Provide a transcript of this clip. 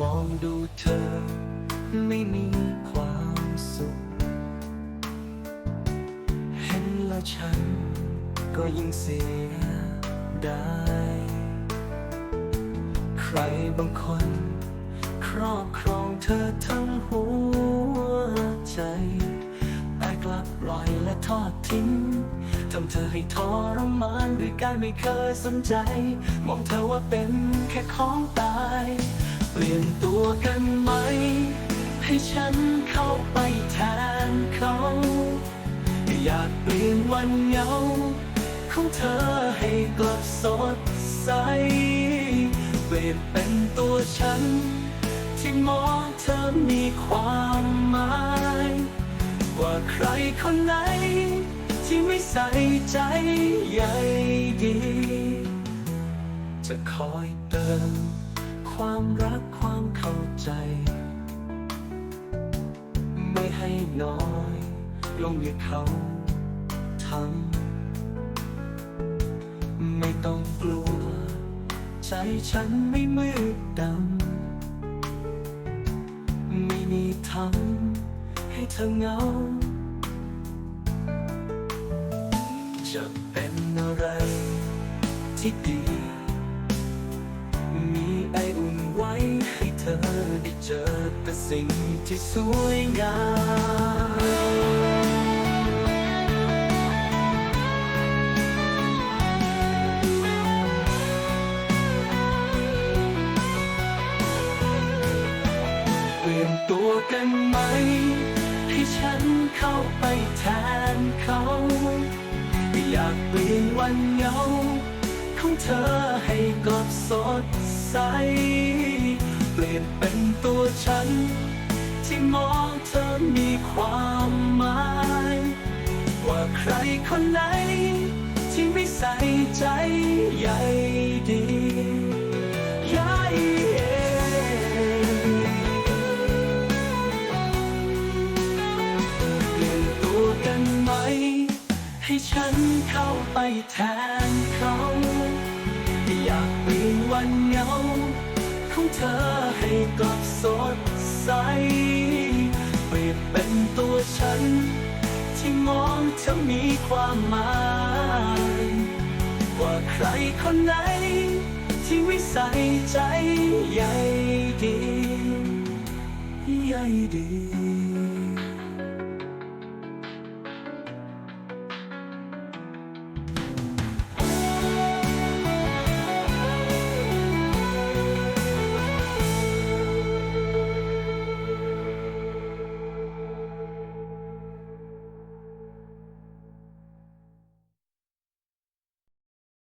มองดูเธอ ไม่มีความสุข เห็นแล้วฉัน ก็ยิ่งเสียดายใครบางคน ครอบครองเธอทั้งหัวใจ แต่กลับปล่อยและทอดทิ้งทำเธอให้ทรมานด้วยการไม่เคยสนใจ มองเธอว่าเป็นแค่ของตาย ลี่ยนตัวกันไหม ให้ฉันเข้าไปแทนเขา อยากเปลี่ยนวันเหงาของเธอให้กลับสดใสเปลี่ยนเป็นตัวฉัน ที่มองเธอมีความหมายว่าใครคนไหน ที่ไม่ใส่ใจใยดี จะคอย ใจ ไม่ให้น้อยลงอย่างเขาทำไม่ต้องกลัว ใจฉันไม่มืดดำไม่มีทำให้เธอเหงา จะเป็นอะไรที่ดี เจอแต่สิ่งที่สวยงามเปลี่ยนตัวกันไหม ให้ฉันเข้าไปแทนเขาไม่อยากเปลี่ยนวันเหงาของเธอให้กลับสดใส นเป็นตัวฉัน ที่มองเธอมีความหมาย ว่าใครคนไหน ที่ไม่ใส่ใจใยดีใยเองเปลี่ยนตัวกันไหม ให้ฉันเข้าไปแทนเขาอยากเปลี่ยนวันเหงาของเธอ ให้กลับสดใส เปลี่ยนเป็นตัวฉัน ที่มองเธอมีความหมายว่าใครคนไหน ที่ไม่ใส่ใจใหญ่ดีใหญ่ดี